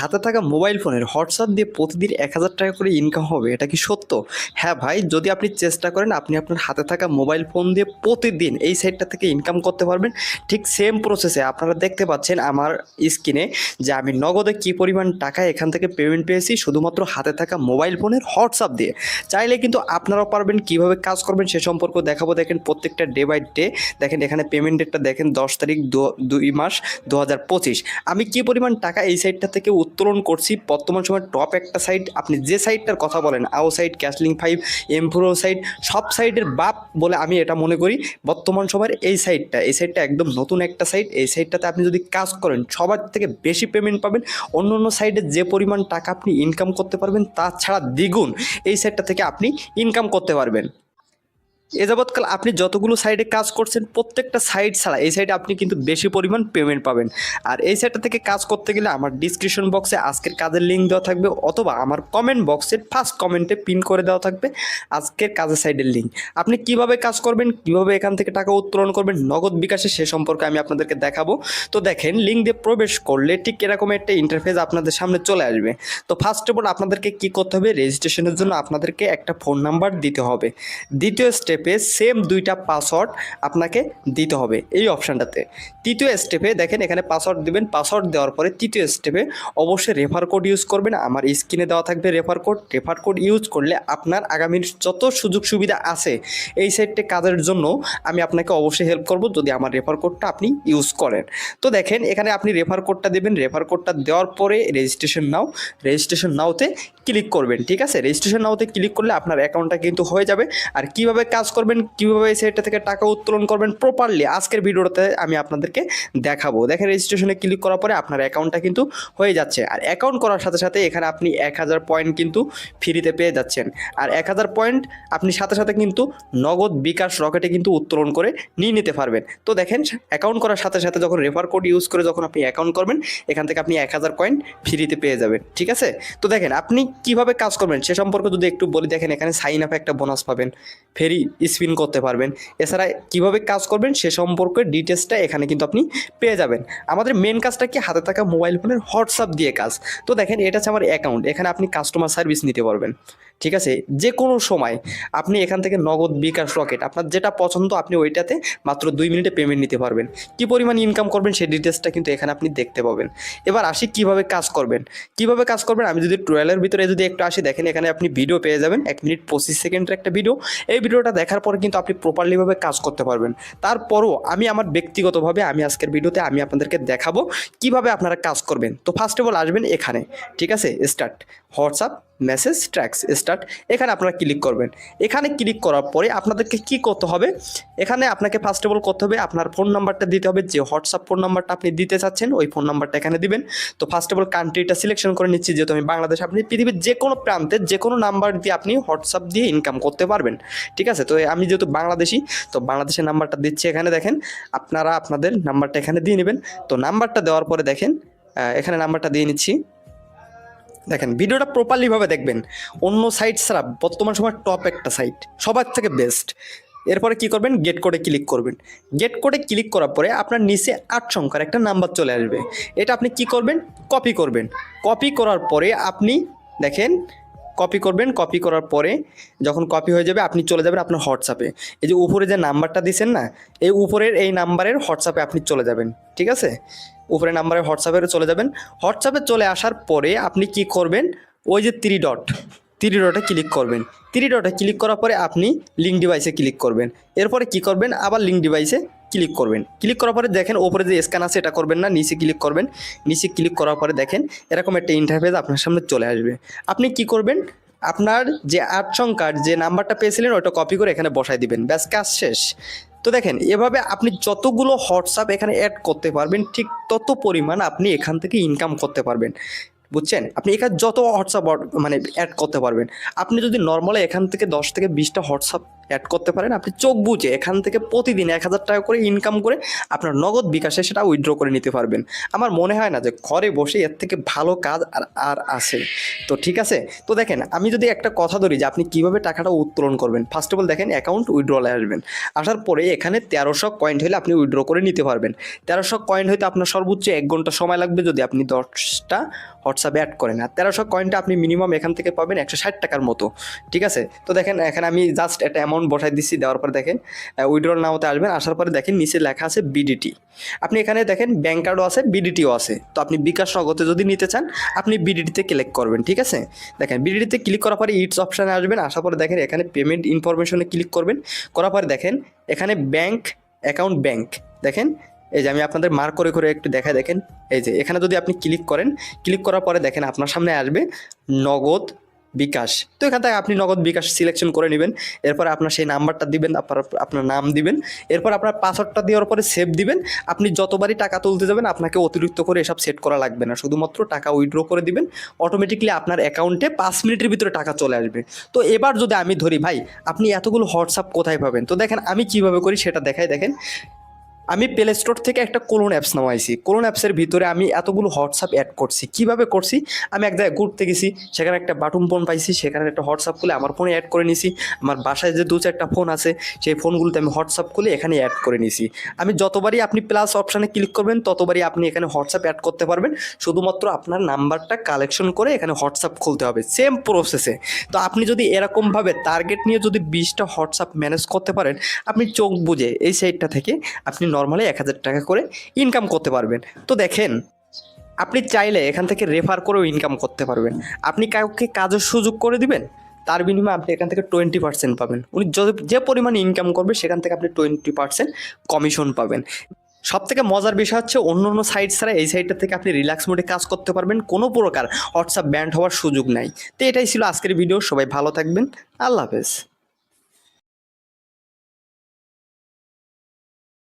হাতে থাকা মোবাইল ফোনের হোয়াটসঅ্যাপ দিয়ে প্রতিদিন এক হাজার টাকা করে ইনকাম হবে, এটা কি সত্য? হ্যাঁ ভাই, যদি আপনি চেষ্টা করেন, আপনি আপনার হাতে থাকা মোবাইল ফোন দিয়ে প্রতিদিন এই সাইটটা থেকে ইনকাম করতে পারবেন। ঠিক সেম প্রসেসে আপনারা দেখতে পাচ্ছেন আমার স্ক্রিনে যে আমি নগদে কী পরিমাণ টাকা এখান থেকে পেমেন্ট পেয়েছি, শুধুমাত্র হাতে থাকা মোবাইল ফোনের হোয়াটসঅ্যাপ দিয়ে। চাইলে কিন্তু আপনারাও পারবেন কীভাবে কাজ করবেন সে সম্পর্কে দেখাবো। দেখেন প্রত্যেকটা ডে বাই ডে দেখেন এখানে পেমেন্ট ডেটটা দেখেন দশ তারিখ দুই মাস, দু হাজার পঁচিশ। আমি কী পরিমাণ টাকা এই সাইটটা থেকে উত্তোলন করছি। বর্তমান সময় টপ একটা সাইট আপনি যে সাইটটার কথা বলেন আও সাইট ক্যাশলিং ফাইভ এমপ্রো সাইট সব সাইটের বাপ বলে আমি এটা মনে করি। বর্তমান সময়ের এই সাইটটা এই সাইটটা একদম নতুন একটা সাইট এই সাইটটাতে আপনি যদি কাজ করেন, সবার থেকে বেশি পেমেন্ট পাবেন। অন্য অন্য সাইটে যে পরিমাণ টাকা আপনি ইনকাম করতে পারবেন, তাছাড়া দ্বিগুণ এই সাইটটা থেকে আপনি ইনকাম করতে পারবেন। এ যাবৎকাল আপনি যতগুলো সাইডে কাজ করছেন, প্রত্যেকটা সাইড ছাড়া এই সাইডে আপনি কিন্তু বেশি পরিমাণ পেমেন্ট পাবেন। আর এই সাইডটা থেকে কাজ করতে গেলে আমার ডিসক্রিপশন বক্সে আজকের কাজের লিঙ্ক দেওয়া থাকবে, অথবা আমার কমেন্ট বক্সের ফার্স্ট কমেন্টে পিন করে দেওয়া থাকবে আজকের কাজের সাইডের লিঙ্ক আপনি কীভাবে কাজ করবেন, কীভাবে এখান থেকে টাকা উত্তোলন করবেন, নগদ বিকাশে সে সম্পর্কে আমি আপনাদেরকে দেখাবো। তো দেখেন লিঙ্ক দিয়ে প্রবেশ করলে ঠিক এরকম একটা ইন্টারফেস আপনাদের সামনে চলে আসবে। তো ফার্স্ট অফ অল আপনাদেরকে কী করতে হবে রেজিস্ট্রেশনের জন্য আপনাদেরকে একটা ফোন নাম্বার দিতে হবে। দ্বিতীয় স্টেপে সেম দুইটা পাসওয়ার্ড আপনাকে দিতে হবে এই অপশানটাতে তৃতীয় স্টেপে দেখেন এখানে পাসওয়ার্ড দিবেন পাসওয়ার্ড দেওয়ার পরে তৃতীয় স্টেপে অবশ্যই রেফার কোড ইউজ করবেন। আমার স্ক্রিনে দেওয়া থাকবে refer code refer code use করলে আপনার আগামীর যত সুযোগ সুবিধা আছে এই সাইটে কাজের জন্য আমি আপনাকে অবশ্যই হেল্প করব যদি আমার রেফার কোডটা আপনি ইউজ করেন। তো দেখেন এখানে আপনি রেফার কোডটা দেবেন। রেফার কোডটা দেওয়ার পরে রেজিস্ট্রেশন নাও রেজিস্ট্রেশন নাওতে ক্লিক করবেন, ঠিক আছে? রেজিস্ট্রেশন নাওতে ক্লিক করলে আপনার অ্যাকাউন্টটা কিন্তু হয়ে যাবে। আর কীভাবে কাজ করবেন, কীভাবে সাইটটা থেকে টাকা উত্তোলন করবেন প্রপারলি আজকের ভিডিওতে আমি আপনাদেরকে দেখাবো। দেখেন রেজিস্ট্রেশনে ক্লিক করার পরে আপনার অ্যাকাউন্টটা কিন্তু হয়ে যাচ্ছে। আর অ্যাকাউন্ট করার সাথে সাথে এখানে আপনি এক হাজার পয়েন্ট কিন্তু ফ্রিতে পেয়ে যাচ্ছেন। আর এক হাজার পয়েন্ট আপনি সাথে সাথে কিন্তু নগদ বিকাশ রকেটে কিন্তু উত্তোলন করে নিয়ে নিতে পারবেন। তো দেখেন অ্যাকাউন্ট করার সাথে সাথে যখন রেফার কোড ইউজ করে যখন আপনি অ্যাকাউন্ট করবেন, এখান থেকে আপনি এক হাজার পয়েন্ট ফ্রিতে পেয়ে যাবেন, ঠিক আছে? তো দেখেন, আপনি কীভাবে কাজ করবেন সে সম্পর্কে যদি একটু বলি, দেখেন এখানে সাইন আপে একটা বোনাস পাবেন, ফেরি স্পিন করতে পারবেন। এছাড়া কীভাবে কাজ করবেন সে সম্পর্কে ডিটেলসটা এখানে কিন্তু আপনি পেয়ে যাবেন। আমাদের মেন কাজটা কি? হাতে থাকা মোবাইল ফোনের হোয়াটসঅ্যাপ দিয়ে কাজ। তো দেখেন, এটা হচ্ছে আমার অ্যাকাউন্ট এখানে আপনি কাস্টমার সার্ভিস নিতে পারবেন। ঠিক আছে? যে কোনো সময় আপনি এখান থেকে নগদ বিকাশ রকেট, আপনার যেটা পছন্দ আপনি ওইটাতে মাত্র দুই মিনিটে পেমেন্ট নিতে পারবেন। কি পরিমাণ ইনকাম করবেন সেই ডিটেলসটা কিন্তু এখানে আপনি দেখতে পাবেন। এবার আসি কীভাবে কাজ করবেন। কীভাবে কাজ করবেন? আমি যদি ট্রেলার ভিতরে যদি একটু আসি, দেখেন এখানে আপনি ভিডিও পেয়ে যাবেন, এক মিনিট পঁচিশ সেকেন্ডের একটা ভিডিও এই ভিডিওটা দেখার পরে কিন্তু আপনি প্রপারলিভাবে কাজ করতে পারবেন। তারপরও আমি আমার ব্যক্তিগতভাবে আমি আজকের ভিডিওতে আমি আপনাদেরকে দেখাবো কীভাবে আপনারা কাজ করবেন। তো ফার্স্ট অফ অল আসবেন এখানে, ঠিক আছে? Start WhatsApp message tracts start এখানে আপনারা ক্লিক করবেন। এখানে ক্লিক করার পরে আপনাদেরকে কি করতে হবে? এখানে আপনাকে ফার্স্ট অফ অল করতে হবে আপনার ফোন নাম্বারটা দিতে হবে, যে হোয়াটসঅ্যাপ ফোন নাম্বারটা আপনি দিতে চাচ্ছেন, ওই ফোন নাম্বারটা এখানে দিবেন। তো ফার্স্ট অফ অল কান্ট্রিটা সিলেকশন করে নিচ্ছি, যেহেতু আমি বাংলাদেশ, আপনি পৃথিবীর যে কোনো প্রান্তে যে কোনো নাম্বার দিয়ে আপনি হোয়াটসঅ্যাপ দিয়ে ইনকাম করতে পারবেন। ঠিক আছে? তো আমি যেহেতু বাংলাদেশি, তো বাংলাদেশের নাম্বারটা দিচ্ছি এখানে দেখেন। আপনারা আপনাদের নাম্বারটা এখানে দিয়ে নেবেন। তো নাম্বারটা দেওয়ার পরে দেখেন এখানে নাম্বারটা দিয়ে নিচ্ছি। দেখেন, ভিডিওটা প্রপারলিভাবে দেখবেন। অন্য সাইট ছাড়া বর্তমান সময় টপ একটা সাইট সবার থেকে বেস্ট এরপরে কি করবেন? গেট কোডে ক্লিক করবেন। গেট কোডে ক্লিক করার পরে আপনার নিচে আট সংখ্যার একটা নাম্বার চলে আসবে। এটা আপনি কি করবেন? কপি করবেন। কপি করার পরে আপনি দেখেন কপি করবেন কপি করার পরে যখন কপি হয়ে যাবে, আপনি চলে যাবেন আপনার হোয়াটসঅ্যাপে। এই যে উপরে যে নাম্বারটা দিছেন না, এই উপরের এই নাম্বারের হোয়াটসঅ্যাপে আপনি চলে যাবেন, ঠিক আছে? উপরে নাম্বারে হোয়াটসঅ্যাপে চলে যাবেন। হোয়াটসঅ্যাপে চলে আসার পরে আপনি কি করবেন? ওই যে থ্রি ডট থ্রি ডটে ক্লিক করবেন। থ্রি ডটে ক্লিক করার পরে আপনি লিঙ্ক ডিভাইসে ক্লিক করবেন। এরপরে কি করবেন? আবার লিঙ্ক ডিভাইসে ক্লিক করবেন। ক্লিক করার পরে দেখেন ওপরে যে স্ক্যান আছে এটা করবেন না, নিচে ক্লিক করবেন। নিচে ক্লিক করার পরে দেখেন এরকম একটা ইন্টারফেস আপনার সামনে চলে আসবে। আপনি কি করবেন? আপনার যে আট সংখ্যার যে নাম্বারটা পেয়েছিলেন ওটা কপি করে এখানে বসায় দিবেন। ব্যাস, কাজ শেষ। তো দেখেন, এভাবে আপনি যতগুলো হোয়াটসঅ্যাপ এখানে অ্যাড করতে পারবেন, ঠিক তত পরিমাণ আপনি এখান থেকে ইনকাম করতে পারবেন। বুঝছেন? আপনি এখানে যত হোয়াটসঅ্যাপ মানে অ্যাড করতে পারবেন। আপনি যদি নর্মালি এখান থেকে দশ থেকে বিশটা হোয়াটসঅ্যাপ অ্যাড করতে পারেন। আপনি চোখ বুঝে এখান থেকে প্রতিদিন এক হাজার টাকা করে ইনকাম করে আপনার নগদ বিকাশে সেটা উইথড্র করে নিতে পারবেন। আমার মনে হয় না যে ঘরে বসে এর থেকে ভালো কাজ আর আর আছে। তো ঠিক আছে? তো দেখেন, আমি যদি একটা কথা ধরি যে আপনি কীভাবে টাকাটা উত্তোলন করবেন। ফার্স্ট অফ অল দেখেন অ্যাকাউন্ট উইথড্রলে আসবেন। আসার পরে এখানে তেরোশো পয়েন্ট হলে আপনি উইথড্র করে নিতে পারবেন। তেরোশো কয়েন হইতে আপনার সর্বোচ্চ এক ঘণ্টা সময় লাগবে যদি আপনি দশটা হোয়াটসঅ্যাপে অ্যাড করেন। আর তেরোশো কয়েনটা আপনি মিনিমাম এখান থেকে পাবেন একশো ষাট টাকার মতো। ঠিক আছে? তো দেখেন, এখানে আমি জাস্ট একটা অ্যামাউন্ট বসাই দিচ্ছি দেওয়ার পরে দেখেন উইড্রল নামতে আসবেন, আসার পরে দেখেন নিচে লেখা আছে বিডিটি আপনি এখানে দেখেন ব্যাঙ্ক কার্ডও আছে বিডিটিও আছে। তো আপনি বিকাশ নগদে যদি নিতে চান, আপনি বিডিটিতে ক্লিক করবেন, ঠিক আছে? দেখেন বিডিটিতে ক্লিক করার পরে ইটস অপশানে আসবেন, আসার পরে দেখেন এখানে পেমেন্ট ইনফরমেশনে ক্লিক করবেন। করার পরে দেখেন এখানে ব্যাঙ্ক অ্যাকাউন্ট ব্যাঙ্ক দেখেন? এই যে আমি আপনাদের মার্ক করে করে একটু দেখাই, দেখেন? এই যে এখানে যদি আপনি ক্লিক করেন ক্লিক করার পরে দেখেন আপনার সামনে আসবে নগদ বিকাশ। তো এখান থেকে আপনি নগদ বিকাশ সিলেকশন করে নেবেন। এরপর আপনার সেই নাম্বারটা দিবেন, আপনার আপনার নাম দিবেন। এরপর আপনার পাসওয়ার্ডটা দেওয়ার পরে সেভ দিবেন। আপনি যতবারই টাকা তুলতে যাবেন, আপনাকে অতিরিক্ত করে এসব সেট করা লাগবে না। শুধুমাত্র টাকা উইথড্র করে দিবেন। অটোমেটিকলি আপনার অ্যাকাউন্টে পাঁচ মিনিটের ভিতরে টাকা চলে আসবে। তো এবার যদি আমি ধরি, ভাই, আপনি এতগুলো হোয়াটসঅ্যাপ কোথায় পাবেন? তো দেখেন, আমি কীভাবে করি সেটা দেখাই। দেখেন আমি প্লে স্টোর থেকে একটা কোলন অ্যাপস নামাইছি। কোলন অ্যাপসের ভিতরে আমি এতগুলো হোয়াটসঅ্যাপ অ্যাড করছি। কীভাবে করছি? আমি এক জায়গায় ঘুরতে গেছি, সেখানে একটা বাটন ফোন পাইছি, সেখানে একটা হোয়াটসঅ্যাপ খুলে আমার ফোনে অ্যাড করে নিছি। আমার বাসায় যে দু চারটা ফোন আছে, সেই ফোনগুলোতে আমি হোয়াটসঅ্যাপ খুলে এখানে অ্যাড করে নিছি। আমি যতবারই আপনি প্লাস অপশানে ক্লিক করবেন, ততবারই আপনি এখানে হোয়াটসঅ্যাপ অ্যাড করতে পারবেন। শুধুমাত্র আপনার নাম্বারটা কালেকশন করে এখানে হোয়াটসঅ্যাপ খুলতে হবে। সেম প্রসেসে তো আপনি যদি এরকমভাবে টার্গেট নিয়ে যদি বিশটা হোয়াটসঅ্যাপ ম্যানেজ করতে পারেন, আপনি চোখ বুঝে এই সাইডটা থেকে আপনি নর্মালি এক হাজার টাকা করে ইনকাম করতে পারবেন। তো দেখেন, আপনি চাইলে এখান থেকে রেফার করেও ইনকাম করতে পারবেন। আপনি কাউকে কাজের সুযোগ করে দিবেন, তার বিনিময়ে আপনি এখান থেকে টোয়েন্টি পার্সেন্ট পাবেন। উনি যে পরিমাণে ইনকাম করবে, সেখান থেকে আপনি টোয়েন্টি পার্সেন্ট কমিশন পাবেন। সব থেকে মজার বিষয় হচ্ছে, অন্য অন্য সাইট ছাড়া এই সাইটটা থেকে আপনি রিল্যাক্স মোডে কাজ করতে পারবেন। কোনো প্রকার হোয়াটসঅ্যাপ ব্যান্ড হওয়ার সুযোগ নাই। তো এটাই ছিল আজকের ভিডিও সবাই ভালো থাকবেন। আল্লাহ হাফেজ।